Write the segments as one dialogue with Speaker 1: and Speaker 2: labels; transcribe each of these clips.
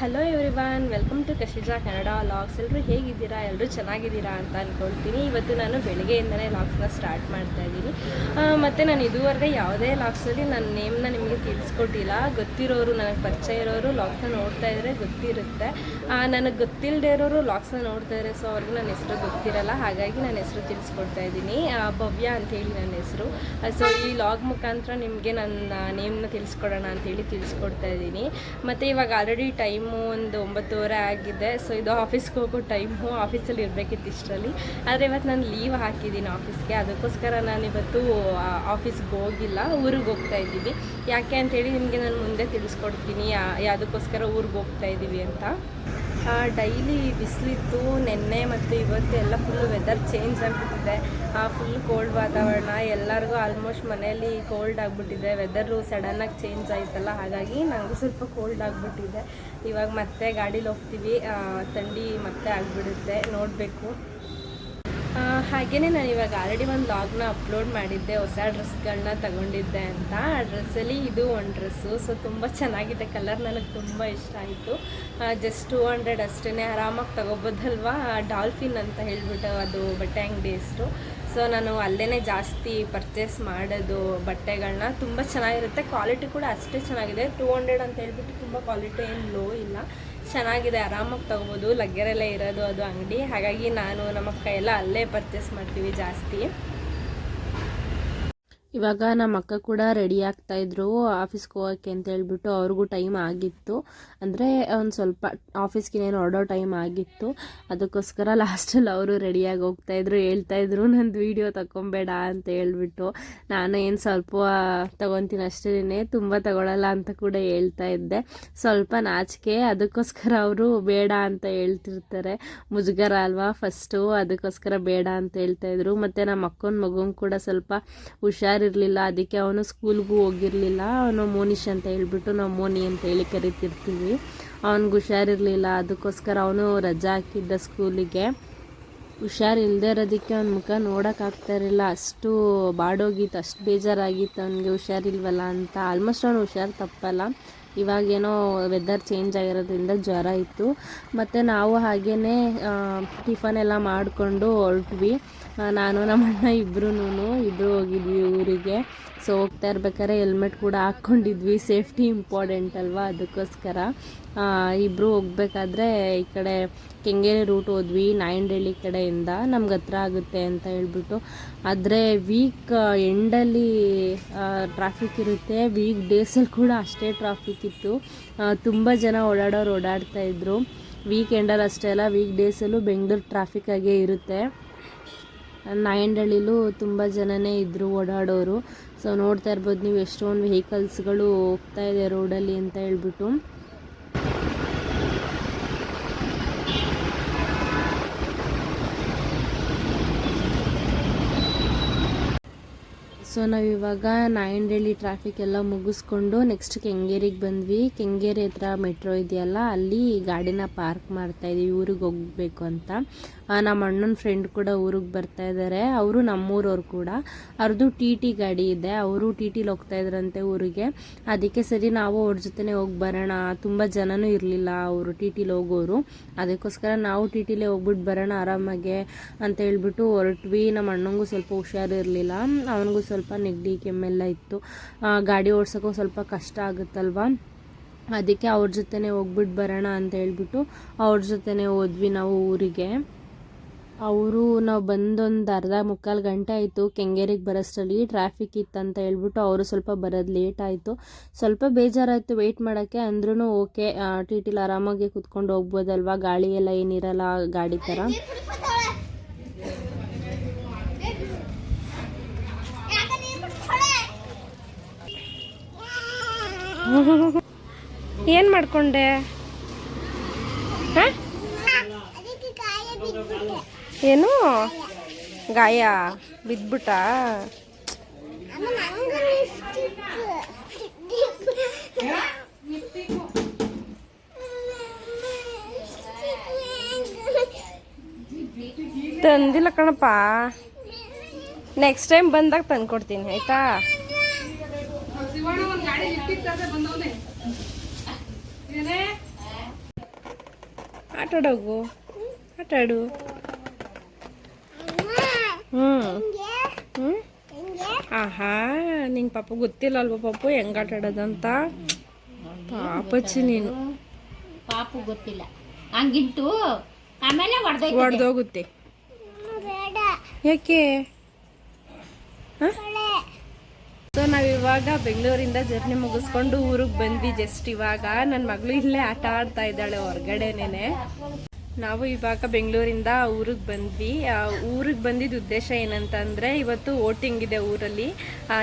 Speaker 1: Hello everyone welcome to ಕಶಿಜಾ Kannada vlogs ಎಲ್ಲರೂ ಹೇಗಿದ್ದೀರಾ? ಎಲ್ಲರೂ ಚೆನ್ನಾಗಿದ್ದೀರಾ ಅಂತ ಅಂದ್ಕೊಳ್ತೀನಿ ಇವತ್ತು ನಾನು ಬೆಳಗ್ಗೆಯಿಂದಲೇ ಲಾಗ್ಸ್ನ ಸ್ಟಾರ್ಟ್ ಮಾಡ್ತಾ ಇದ್ದೀನಿ. ಮತ್ತು ನಾನು ಇದುವರೆಗೆ ಯಾವುದೇ ಲಾಗ್ಸಲ್ಲಿ ನನ್ನ ನೇಮ್ನ ನಿಮಗೆ ತಿಳಿಸ್ಕೊಟ್ಟಿಲ್ಲ. ಗೊತ್ತಿರೋರು, ನನಗೆ ಪರಿಚಯ ಇರೋರು ಲಾಗ್ಸ್ನ ನೋಡ್ತಾ ಇದ್ದರೆ ಗೊತ್ತಿರುತ್ತೆ. ನನಗೆ ಗೊತ್ತಿಲ್ಲದೆ ಇರೋರು ಲಾಗ್ಸ್ನ ನೋಡ್ತಾ ಇದ್ದಾರೆ ಸೊ ಅವ್ರಿಗೆ ನನ್ನ ಹೆಸರು ಗೊತ್ತಿರಲ್ಲ. ಹಾಗಾಗಿ ನನ್ನ ಹೆಸರು ತಿಳಿಸ್ಕೊಡ್ತಾ ಇದ್ದೀನಿ. ಭವ್ಯ ಅಂತೇಳಿ ನನ್ನ ಹೆಸರು. ಸೊ ಈ ಲಾಗ್ ಮುಖಾಂತರ ನಿಮಗೆ ನನ್ನ ನೇಮ್ನ ತಿಳಿಸ್ಕೊಡೋಣ ಅಂತೇಳಿ ತಿಳಿಸ್ಕೊಡ್ತಾ ಇದ್ದೀನಿ. ಮತ್ತು ಇವಾಗ ಆಲ್ರೆಡಿ ಟೈಮು ಒಂದು ಒಂಬತ್ತುವರೆ ಆಗಿದೆ. ಸೊ ಇದು ಆಫೀಸ್ಗೆ ಹೋಗೋ ಟೈಮು ಆಫೀಸಲ್ಲಿ ಇರಬೇಕಿತ್ತು ಇಷ್ಟರಲ್ಲಿ. ಆದರೆ ಇವತ್ತು ನಾನು ಲೀವ್ ಹಾಕಿದ್ದೀನಿ ಆಫೀಸ್ಗೆ ಅದಕ್ಕೋಸ್ಕರ ನಾನು ಇವತ್ತು ಆಫೀಸ್ಗೆ ಹೋಗಿಲ್ಲ. ಊರಿಗೆ ಹೋಗ್ತಾ ಇದ್ದೀವಿ. ಯಾಕೆ ಅಂತೇಳಿ ನಿಮಗೆ ನಾನು ಮುಂದೆ ತಿಳಿಸ್ಕೊಡ್ತೀನಿ. ಯಾ- ಯಾವುದಕ್ಕೋಸ್ಕರ ಊರಿಗೆ ಹೋಗ್ತಾ ಇದ್ದೀವಿ ಅಂತ. ಡೈಲಿ ಬಿಸಿಲಿತ್ತು ನಿನ್ನೆ ಮತ್ತು ಇವತ್ತು ಎಲ್ಲ ಫುಲ್ ವೆದರ್ ಚೇಂಜ್ ಆಗಿಬಿಟ್ಟಿದೆ. ಫುಲ್ ಕೋಲ್ಡ್ ವಾತಾವರಣ, ಎಲ್ಲರಿಗೂ ಆಲ್ಮೋಸ್ಟ್ ಮನೆಯಲ್ಲಿ ಕೋಲ್ಡ್ ಆಗಿಬಿಟ್ಟಿದೆ. ವೆದರು ಸಡನ್ನಾಗಿ ಚೇಂಜ್ ಆಯಿತಲ್ಲ, ಹಾಗಾಗಿ ನನಗೂ ಸ್ವಲ್ಪ ಕೋಲ್ಡ್ ಆಗಿಬಿಟ್ಟಿದೆ. ಇವಾಗ ಮತ್ತೆ ಗಾಡೀಲಿ ಹೋಗ್ತೀವಿ. ಥಂಡಿ ಮತ್ತೆ ಆಗಿಬಿಡುತ್ತೆ. ನೋಡಬೇಕು. ಹಾಗೆಯೇ ನಾನು ಇವಾಗ ಆಲ್ರೆಡಿ ಒಂದು ಲಾಗ್ನ ಅಪ್ಲೋಡ್ ಮಾಡಿದ್ದೆ, ಹೊಸ ಡ್ರೆಸ್ಗಳನ್ನ ತಗೊಂಡಿದ್ದೆ ಅಂತ. ಆ ಡ್ರೆಸ್ಸಲ್ಲಿ ಇದು ಒಂದು ಡ್ರೆಸ್ಸು ಸೊ ತುಂಬ ಚೆನ್ನಾಗಿದೆ. ಕಲರ್ ನನಗೆ ತುಂಬ ಇಷ್ಟ ಆಯಿತು. ಜಸ್ಟ್ ಟೂ ಹಂಡ್ರೆಡ್ ಅಷ್ಟೇ ಆರಾಮಾಗಿ ತಗೋಬೋದಲ್ವಾ? ಡಾಲ್ಫಿನ್ ಅಂತ ಹೇಳ್ಬಿಟ್ಟು ಅದು ಬಟ್ಟೆ ಅಂಗಡಿ ಹೆಸರು ಸೊ ನಾನು ಅಲ್ಲೇ ಜಾಸ್ತಿ ಪರ್ಚೇಸ್ ಮಾಡೋದು ಬಟ್ಟೆಗಳನ್ನ ತುಂಬ ಚೆನ್ನಾಗಿರುತ್ತೆ. ಕ್ವಾಲಿಟಿ ಕೂಡ ಅಷ್ಟೇ ಚೆನ್ನಾಗಿದೆ. ಟೂ ಹಂಡ್ರೆಡ್ ಅಂತ ಹೇಳ್ಬಿಟ್ಟು ತುಂಬ ಕ್ವಾಲಿಟಿ ಏನು ಲೋ ಇಲ್ಲ. ಚೆನ್ನಾಗಿದೆ, ಆರಾಮಾಗಿ ತಗೋಬೋದು, ಲಗ್ಗೆರೆಲ್ಲ ಇರೋದು ಅದು ಅಂಗಡಿ. ಹಾಗಾಗಿ ನಾನು ನಮ್ಮ ಅಕ್ಕ ಎಲ್ಲ ಅಲ್ಲೇ ಪರ್ಚೇಸ್ ಮಾಡ್ತೀವಿ ಜಾಸ್ತಿ. ಇವಾಗ ನಮ್ಮ ಅಕ್ಕ ಕೂಡ ರೆಡಿ ಆಗ್ತಾಯಿದ್ರು ಆಫೀಸ್ಗೆ ಹೋಗೋಕ್ಕೆ ಅಂತ ಹೇಳ್ಬಿಟ್ಟು ಅವ್ರಿಗೂ ಟೈಮ್ ಆಗಿತ್ತು. ಅಂದರೆ ಒಂದು ಸ್ವಲ್ಪ ಆಫೀಸ್ಗೆ ಹೊರಡೋ ಟೈಮ್ ಆಗಿತ್ತು. ಅದಕ್ಕೋಸ್ಕರ ಲಾಸ್ಟಲ್ಲಿ ಅವರು ರೆಡಿಯಾಗಿ ಹೋಗ್ತಾಯಿದ್ರು ಹೇಳ್ತಾಯಿದ್ರು ನಂದು ವೀಡಿಯೋ ತಗೊಬೇಡ ಅಂತ ಹೇಳ್ಬಿಟ್ಟು ನಾನು ಏನು ಸ್ವಲ್ಪ ತೊಗೊತೀನಿ ಅಷ್ಟೇ ತುಂಬ ತಗೊಳ್ಳಲ್ಲ ಅಂತ ಕೂಡ ಹೇಳ್ತಾ ಇದ್ದೆ. ಸ್ವಲ್ಪ ನಾಚಿಕೆ, ಅದಕ್ಕೋಸ್ಕರ ಅವರು ಬೇಡ ಅಂತ ಹೇಳ್ತಿರ್ತಾರೆ. ಮುಜುಗರ ಅಲ್ವಾ ಫಸ್ಟು ಅದಕ್ಕೋಸ್ಕರ ಬೇಡ ಅಂತ ಹೇಳ್ತಾ ಇದ್ರು. ಮತ್ತು ನಮ್ಮ ಅಕ್ಕನ ಮಗುನ ಕೂಡ ಸ್ವಲ್ಪ ಹುಷಾರಿರಲಿಲ್ಲ ಅದಕ್ಕೆ ಅವನು ಸ್ಕೂಲ್ಗೂ ಹೋಗಿರಲಿಲ್ಲ. ಅವನು ಮೋನಿಶ್ ಅಂತ ಹೇಳಿಬಿಟ್ಟು ನಾವು ಮೋನಿ ಅಂತ ಹೇಳಿ ಕರಿತಿರ್ತೀವಿ. ಅವನಿಗೆ ಹುಷಾರಿರಲಿಲ್ಲ, ಅದಕ್ಕೋಸ್ಕರ ಅವನು ರಜಾ ಹಾಕಿದ್ದ ಸ್ಕೂಲಿಗೆ ಹುಷಾರಿಲ್ಲದೆ ಇರೋದಕ್ಕೆ ಅವ್ನ ಮುಖ ನೋಡೋಕ್ಕಾಗ್ತಾ ಇರಲಿಲ್ಲ. ಅಷ್ಟು ಬಾಡೋಗಿತ್ತು, ಅಷ್ಟು ಬೇಜಾರಾಗಿತ್ತು. ಅವನಿಗೆ ಹುಷಾರಿಲ್ವಲ್ಲ ಅಂತ. ಆಲ್ಮೋಸ್ಟ್ ಅವನು ಹುಷಾರು ತಪ್ಪಲ್ಲ. ಇವಾಗೇನೋ ವೆದರ್ ಚೇಂಜ್ ಆಗಿರೋದ್ರಿಂದ ಜ್ವರ ಇತ್ತು. ಮತ್ತು ನಾವು ಹಾಗೇ ಟಿಫನ್ ಎಲ್ಲ ಮಾಡಿಕೊಂಡು ಹೊರಟ್ವಿ. ನಾನು ನಮ್ಮ ಅಣ್ಣ ಇಬ್ಬರೂ ಇಬ್ಬರು ಹೋಗಿದ್ವಿ ಊರಿಗೆ. ಸೊ ಹೋಗ್ತಾ ಇರ್ಬೇಕಾದ್ರೆ ಹೆಲ್ಮೆಟ್ ಕೂಡ ಹಾಕ್ಕೊಂಡಿದ್ವಿ. ಸೇಫ್ಟಿ ಇಂಪಾರ್ಟೆಂಟ್ ಅಲ್ವಾ ಅದಕ್ಕೋಸ್ಕರ. ಇಬ್ಬರು ಹೋಗ್ಬೇಕಾದ್ರೆ ಈ ಕಡೆ ಕೆಂಗೇರಿ ರೂಟ್ ಹೋದ್ವಿ, ನಾಯಂಡಹಳ್ಳಿ ಕಡೆಯಿಂದ. ನಮ್ಗೆ ಹತ್ರ ಆಗುತ್ತೆ ಅಂತ ಹೇಳ್ಬಿಟ್ಟು. ಆದರೆ ವೀಕ್ ಎಂಡಲ್ಲಿ ಟ್ರಾಫಿಕ್ ಇರುತ್ತೆ. ವೀಕ್ ಡೇಸಲ್ಲಿ ಕೂಡ ಅಷ್ಟೇ ಟ್ರಾಫಿಕ್ ಇತ್ತು ತುಂಬ ಜನ ಓಡಾಡೋರು ಓಡಾಡ್ತಾ ಇದ್ರು. ವೀಕೆಂಡಲ್ಲಿ ಅಷ್ಟೇ ಅಲ್ಲ ವೀಕ್ ಡೇಸಲ್ಲೂ ಬೆಂಗಳೂರು ಟ್ರಾಫಿಕ್ ಆಗೇ ಇರುತ್ತೆ. ನಾಯಂಡಹಳ್ಳಿಲೂ ತುಂಬ ಜನನೇ ಇದ್ದರು ಓಡಾಡೋರು. ಸೊ ನೋಡ್ತಾ ಇರ್ಬೋದು ನೀವು ಎಷ್ಟೊಂದು ವೆಹಿಕಲ್ಸ್ಗಳು ಹೋಗ್ತಾ ಇದೆ ರೋಡಲ್ಲಿ ಅಂತ ಹೇಳ್ಬಿಟ್ಟು. ಸೊ ನಾವಿವಾಗ ನಾಯಂಡಳ್ಳಿ ಟ್ರಾಫಿಕ್ ಎಲ್ಲ ಮುಗಿಸ್ಕೊಂಡು ನೆಕ್ಸ್ಟ್ ಕೆಂಗೇರಿಗೆ ಬಂದ್ವಿ. ಕೆಂಗೇರಿ ಹತ್ರ ಮೆಟ್ರೋ ಇದೆಯಲ್ಲ, ಅಲ್ಲಿ ಗಾಡಿನ ಪಾರ್ಕ್ ಮಾಡ್ತಾ ಇದೀವಿ. ಊರಿಗೆ ಹೋಗ್ಬೇಕು ಅಂತ. ನಮ್ಮ ಅಣ್ಣನ ಫ್ರೆಂಡ್ ಕೂಡ ಊರಿಗೆ ಬರ್ತಾ ಇದ್ದಾರೆ ಅವರು ನಮ್ಮೂರವ್ರು ಕೂಡ. ಅವ್ರದ್ದು ಟಿ ಟಿ ಗಾಡಿ ಇದೆ. ಅವರು ಟಿ ಟಿಲಿ ಹೋಗ್ತಾ ಇದ್ರಂತೆ ಊರಿಗೆ. ಅದಕ್ಕೆ ಸರಿ ನಾವು ಅವ್ರ ಜೊತೆನೇ ಹೋಗಿ ಬರೋಣ. ತುಂಬ ಜನನೂ ಇರಲಿಲ್ಲ ಅವರು ಟಿ ಟಿಲಿ ಹೋಗೋರು. ಅದಕ್ಕೋಸ್ಕರ ನಾವು ಟಿ ಟಿಲೇ ಹೋಗ್ಬಿಟ್ಟು ಬರೋಣ ಆರಾಮಾಗೆ ಅಂತ ಹೇಳ್ಬಿಟ್ಟು ಹೊರಟ್ವಿ. ನಮ್ಮ ಅಣ್ಣಂಗೂ ಸ್ವಲ್ಪ ಹುಷಾರು ಇರಲಿಲ್ಲ. ಅವನಿಗೂ ಸ್ವಲ್ಪ ನೆಗಡಿ ಕೆಮ್ಮೆಲ್ಲ ಇತ್ತು. ಗಾಡಿ ಓಡ್ಸೋಕ್ಕೂ ಸ್ವಲ್ಪ ಕಷ್ಟ ಆಗುತ್ತಲ್ವಾ? ಅದಕ್ಕೆ ಅವ್ರ ಜೊತೆನೇ ಹೋಗ್ಬಿಟ್ಟು ಬರೋಣ ಅಂತ ಹೇಳ್ಬಿಟ್ಟು ಅವ್ರ ಜೊತೆನೇ ಹೋದ್ವಿ ನಾವು ಊರಿಗೆ. ಅವರು ನಾವು ಬಂದೊಂದು ಅರ್ಧ ಮುಕ್ಕಾಲು ಗಂಟೆ ಆಯಿತು ಕೆಂಗೇರಿಗೆ ಬರೋಷ್ಟರಲ್ಲಿ ಟ್ರಾಫಿಕ್ ಇತ್ತಂತ ಹೇಳ್ಬಿಟ್ಟು ಅವರು ಸ್ವಲ್ಪ ಬರೋದು ಲೇಟ್ ಆಯಿತು. ಸ್ವಲ್ಪ ಬೇಜಾರಾಯಿತು ವೆಯ್ಟ್ ಮಾಡೋಕ್ಕೆ ಅಂದ್ರೂ ಓಕೆ ಟಿ ಟಿಲಿ ಆರಾಮಾಗಿ ಕುತ್ಕೊಂಡು ಹೋಗ್ಬೋದಲ್ವಾ? ಗಾಳಿ ಎಲ್ಲ ಏನಿರಲ್ಲ ಗಾಡಿ ಥರ ಏನು ಮಾಡ್ಕೊಂಡೆ? ಏನು? ಗಾಯ. ಬಿದ್ಬಿಟ್ಟ ತಂದಿಲ್ಲ ಕಣಪ್ಪ. ನೆಕ್ಸ್ಟ್ ಟೈಮ್ ಬಂದಾಗ ತಂದ್ಕೊಡ್ತೀನಿ ಆಯ್ತಾ? ಆಟಾಡೋಗು. ಆಟಾಡು. ಹ್ಞೂ ಆಹಾ ನಿಂಗೆ ಪಾಪ ಗೊತ್ತಿಲ್ಲ ಅಲ್ವಾ ಪಾಪು? ಹೆಂಗ್ ಆಟ ಆಡೋದಂತ? ಪಾಪಚ್ಚಿ ನೀನು.
Speaker 2: ಪಾಪು ಗೊತ್ತಿಲ್ಲ. ಹಂಗಿಂಟು ಆಮೇಲೆ ಹೊಡೆದೋಗುತ್ತೆ
Speaker 1: ಒಡೆದೋಗುತ್ತೆ. ಯಾಕೆ? ಸೊ ನಾವಿವಾಗ ಬೆಂಗಳೂರಿಂದ ಜರ್ನಿ ಮುಗಿಸ್ಕೊಂಡು ಊರಿಗೆ ಬಂದ್ವಿ ಜಸ್ಟ್ ಇವಾಗ. ನನ್ನ ಮಗಳು ಇಲ್ಲೇ ಆಟ ಆಡ್ತಾ ಇದ್ದಾಳೆ ಹೊರ್ಗಡೆನೇನೆ. ನಾವು ಇವಾಗ ಬೆಂಗಳೂರಿಂದ ಊರಿಗೆ ಬಂದ್ವಿ. ಊರಿಗೆ ಬಂದಿದ್ದ ಉದ್ದೇಶ ಏನಂತಂದರೆ ಇವತ್ತು ವೋಟಿಂಗ್ ಇದೆ ಊರಲ್ಲಿ.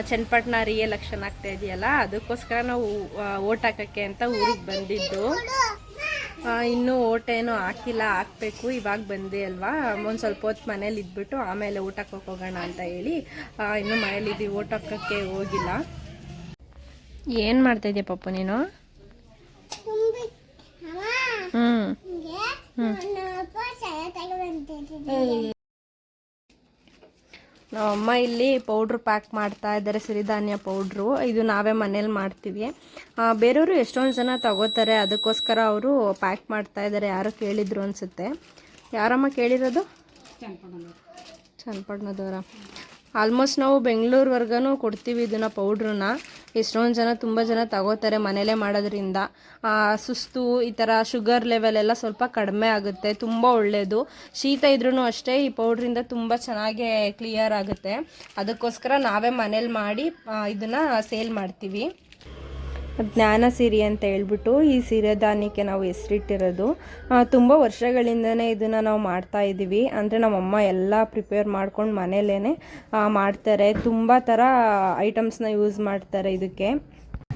Speaker 1: ಚನ್ನಪಟ್ಟಣ ರಿ ಎಲೆಕ್ಷನ್ ಆಗ್ತಾ ಇದೆಯಲ್ಲ ಅದಕ್ಕೋಸ್ಕರ ನಾವು ಓಟ್ ಹಾಕೋಕ್ಕೆ ಅಂತ ಊರಿಗೆ ಬಂದಿದ್ದು. ಇನ್ನೂ ಓಟೇನು ಏನೂ ಹಾಕಿಲ್ಲ ಹಾಕಬೇಕು ಇವಾಗ ಬಂದೆ ಅಲ್ವಾ? ಒಂದು ಸ್ವಲ್ಪ ಹೊತ್ತು ಮನೇಲಿ ಇದ್ಬಿಟ್ಟು ಆಮೇಲೆ ಊಟ ಹಾಕೋಕೆ ಹೋಗೋಣ ಅಂತ ಹೇಳಿ ಇನ್ನೂ ಮನೇಲಿದ್ದೀವಿ ಓಟ್ ಹಾಕೋಕ್ಕೆ ಹೋಗಿಲ್ಲ. ಏನು ಮಾಡ್ತಾ ಇದೆಯಾ ಪಪ್ಪು ನೀನು? ಹ್ಞೂ ನಮ್ಮಮ್ಮ ಇಲ್ಲಿ ಪೌಡ್ರ್ ಪ್ಯಾಕ್ ಮಾಡ್ತಾ ಇದ್ದಾರೆ ಸಿರಿಧಾನ್ಯ ಪೌಡ್ರು. ಇದು ನಾವೇ ಮನೇಲಿ ಮಾಡ್ತೀವಿ. ಬೇರೆಯವರು ಎಷ್ಟೊಂದು ಜನ ತಗೋತಾರೆ ಅದಕ್ಕೋಸ್ಕರ ಅವರು ಪ್ಯಾಕ್ ಮಾಡ್ತಾ ಇದ್ದಾರೆ. ಯಾರು ಕೇಳಿದ್ರು ಅನ್ಸುತ್ತೆ. ಯಾರಮ್ಮ ಕೇಳಿರೋದು? ಚನ್ನಪಟ್ಟಣದವರ? ಆಲ್ಮೋಸ್ಟ್ ನಾವು ಬೆಂಗಳೂರುವರೆಗೂ ಕೊಡ್ತೀವಿ ಇದನ್ನು ಪೌಡ್ರನ್ನ. ಎಷ್ಟೊಂದು ಜನ ತುಂಬ ಜನ ತಗೋತಾರೆ ಮನೇಲೇ ಮಾಡೋದ್ರಿಂದ. ಸುಸ್ತು, ಈ ಥರ ಶುಗರ್ ಲೆವೆಲ್ ಎಲ್ಲ ಸ್ವಲ್ಪ ಕಡಿಮೆ ಆಗುತ್ತೆ, ತುಂಬ ಒಳ್ಳೆಯದು ಶೀತ ಇದ್ರೂ ಅಷ್ಟೇ ಈ ಪೌಡ್ರಿಂದ ತುಂಬ ಚೆನ್ನಾಗೇ ಕ್ಲಿಯರ್ ಆಗುತ್ತೆ. ಅದಕ್ಕೋಸ್ಕರ ನಾವೇ ಮನೇಲಿ ಮಾಡಿ ಇದನ್ನು ಸೇಲ್ ಮಾಡ್ತೀವಿ. ಜ್ಞಾನ ಸಿರಿ ಅಂತ ಹೇಳ್ಬಿಟ್ಟು ಈ ಸಿರಿಧಾನ್ಯಕ್ಕೆ ನಾವು ಹೆಸರಿಟ್ಟಿರೋದು. ತುಂಬ ವರ್ಷಗಳಿಂದನೇ ಇದನ್ನು ನಾವು ಮಾಡ್ತಾ ಇದ್ದೀವಿ ಅಂದರೆ ನಮ್ಮಮ್ಮ ಎಲ್ಲ ಪ್ರಿಪೇರ್ ಮಾಡ್ಕೊಂಡು ಮನೇಲೇ ಮಾಡ್ತಾರೆ. ತುಂಬ ಥರ ಐಟಮ್ಸ್ನ ಯೂಸ್ ಮಾಡ್ತಾರೆ ಇದಕ್ಕೆ.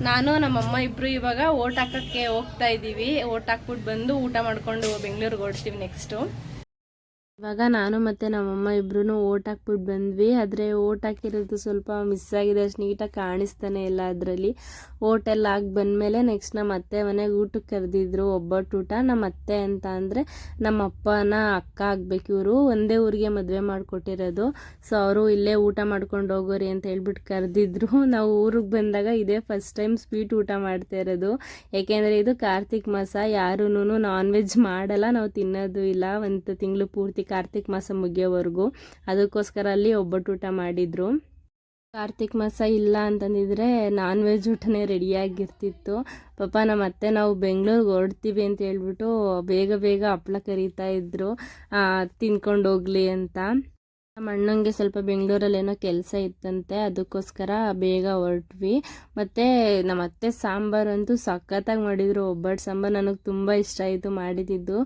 Speaker 1: ನಾನು, ನಮ್ಮಮ್ಮ ಇಬ್ಬರು ಇವಾಗ ಓಟ್ ಹಾಕೋಕ್ಕೆ ಹೋಗ್ತಾ ಇದ್ದೀವಿ ಓಟ್ ಹಾಕ್ಬಿಟ್ಟು ಬಂದು ಊಟ ಮಾಡಿಕೊಂಡು ಬೆಂಗಳೂರಿಗೆ ಓಡ್ತೀವಿ ನೆಕ್ಸ್ಟು ಇವಾಗ ನಾನು ಮತ್ತು ನಮ್ಮಮ್ಮ ಇಬ್ಬರೂ ಓಟ್ ಹಾಕ್ಬಿಟ್ಟು ಬಂದ್ವಿ. ಆದರೆ ಓಟ್ ಹಾಕಿರೋದು ಸ್ವಲ್ಪ ಮಿಸ್ ಆಗಿದೆ. ಅಷ್ಟು ನೀಟಾಗಿ ಕಾಣಿಸ್ತಾನೆ ಇಲ್ಲ ಅದರಲ್ಲಿ. ಓಟೆಲ್ಲ ಹಾಕಿ ಬಂದಮೇಲೆ ನೆಕ್ಸ್ಟ್ ನಮ್ಮ ಅತ್ತೆ ಮನೆಗೆ ಊಟಕ್ಕೆ ಕರೆದಿದ್ರು ಒಬ್ಬಟ್ಟು ಊಟ. ನಮ್ಮ ಅತ್ತೆ ಅಂತ ಅಂದರೆ ನಮ್ಮ ಅಪ್ಪನ ಅಕ್ಕ ಆಗಬೇಕು ಇವರು. ಒಂದೇ ಊರಿಗೆ ಮದುವೆ ಮಾಡಿಕೊಟ್ಟಿರೋದು. ಸೊ ಅವರು ಇಲ್ಲೇ ಊಟ ಮಾಡ್ಕೊಂಡು ಹೋಗೋರಿ ಅಂತ ಹೇಳ್ಬಿಟ್ಟು ಕರೆದಿದ್ರು. ನಾವು ಊರಿಗೆ ಬಂದಾಗ ಇದೇ ಫಸ್ಟ್ ಟೈಮ್ ಸ್ವೀಟ್ ಊಟ ಮಾಡ್ತಾ ಇರೋದು. ಏಕೆಂದರೆ ಇದು ಕಾರ್ತಿಕ್ ಮಾಸ. ಯಾರೂ ನಾನ್ ವೆಜ್ ಮಾಡಲ್ಲ. ನಾವು ತಿನ್ನೋದು ಇಲ್ಲ. ಒಂದು ತಿಂಗಳು ಪೂರ್ತಿ ಕಾರ್ತಿಕ್ ಮಾಸ ಮುಗಿಯೋವರೆಗೂ. ಅದಕ್ಕೋಸ್ಕರ ಅಲ್ಲಿ ಒಬ್ಬಟ್ಟು ಊಟ ಮಾಡಿದ್ರು. ಕಾರ್ತಿಕ್ ಮಾಸ ಇಲ್ಲ ಅಂತಂದಿದ್ರೆ ನಾನ್ ವೆಜ್ ಊಟನೇ ರೆಡಿಯಾಗಿರ್ತಿತ್ತು. ಪಾಪ ನಮ್ಮ ಅತ್ತೆ ನಾವು ಬೆಂಗಳೂರಿಗೆ ಹೊರಡ್ತೀವಿ ಅಂತ ಹೇಳ್ಬಿಟ್ಟು ಬೇಗ ಬೇಗ ಹಪ್ಳ ಕರೀತಾ ಇದ್ರು. ತಿನ್ಕೊಂಡು ಹೋಗ್ಲಿ ಅಂತ. ನಮ್ಮ ಅಣ್ಣಂಗೆ ಸ್ವಲ್ಪ ಬೆಂಗಳೂರಲ್ಲಿ ಏನೋ ಕೆಲಸ ಇತ್ತಂತೆ, ಅದಕ್ಕೋಸ್ಕರ ಬೇಗ ಹೊರಟ್ವಿ. ಮತ್ತು ನಮ್ಮ ಅತ್ತೆ ಸಾಂಬಾರಂತೂ ಸಖತ್ತಾಗಿ ಮಾಡಿದರು. ಒಬ್ಬಟ್ಟು ಸಾಂಬಾರು ನನಗೆ ತುಂಬ ಇಷ್ಟ ಆಯಿತು ಮಾಡಿದ್ದು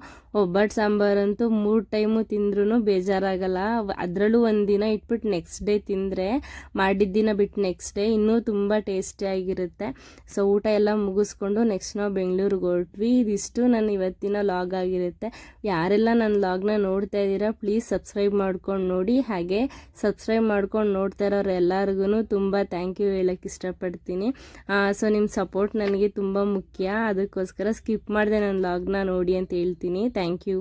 Speaker 1: ಒಬ್ಬಟ್ಟು ಸಾಂಬಾರಂತೂ ಮೂರು ಟೈಮು ತಿಂದ್ರೂ ಬೇಜಾರಾಗಲ್ಲ. ಅದರಲ್ಲೂ ಒಂದು ದಿನ ಇಟ್ಬಿಟ್ಟು ನೆಕ್ಸ್ಟ್ ಡೇ ತಿಂದರೆ, ಮಾಡಿದ ದಿನ ಬಿಟ್ಟು ನೆಕ್ಸ್ಟ್ ಡೇ ಇನ್ನೂ ತುಂಬ ಟೇಸ್ಟಿಯಾಗಿರುತ್ತೆ ಸೊ, ಊಟ ಎಲ್ಲ ಮುಗಿಸ್ಕೊಂಡು ನೆಕ್ಸ್ಟ್ ನಾವು ಬೆಂಗಳೂರಿಗೆ ಹೊರಟ್ವಿ. ಇದಿಷ್ಟು ನಾನು ಇವತ್ತಿನ ಲಾಗ್ ಆಗಿರುತ್ತೆ. ಯಾರೆಲ್ಲ ನನ್ನ ಲಾಗ್ನ ನೋಡ್ತಾ ಇದ್ದೀರಾ, ಪ್ಲೀಸ್ ಸಬ್ಸ್ಕ್ರೈಬ್ ಮಾಡ್ಕೊಂಡು ನೋಡಿ. ಹಾಗೆ ಸಬ್ಸ್ಕ್ರೈಬ್ ಮಾಡ್ಕೊಂಡು ನೋಡ್ತಾ ಇರೋರು ಎಲ್ಲರಿಗೂ ತುಂಬ ಥ್ಯಾಂಕ್ ಯು ಹೇಳೋಕ್ಕೆ ಇಷ್ಟಪಡ್ತೀನಿ. ಸೊ ನಿಮ್ಮ ಸಪೋರ್ಟ್ ನನಗೆ ತುಂಬ ಮುಖ್ಯ. ಅದಕ್ಕೋಸ್ಕರ ಸ್ಕಿಪ್ ಮಾಡಿದೆ ನನ್ನ ಲಾಗ್ನ ನೋಡಿ ಅಂತ ಹೇಳ್ತೀನಿ. Thank you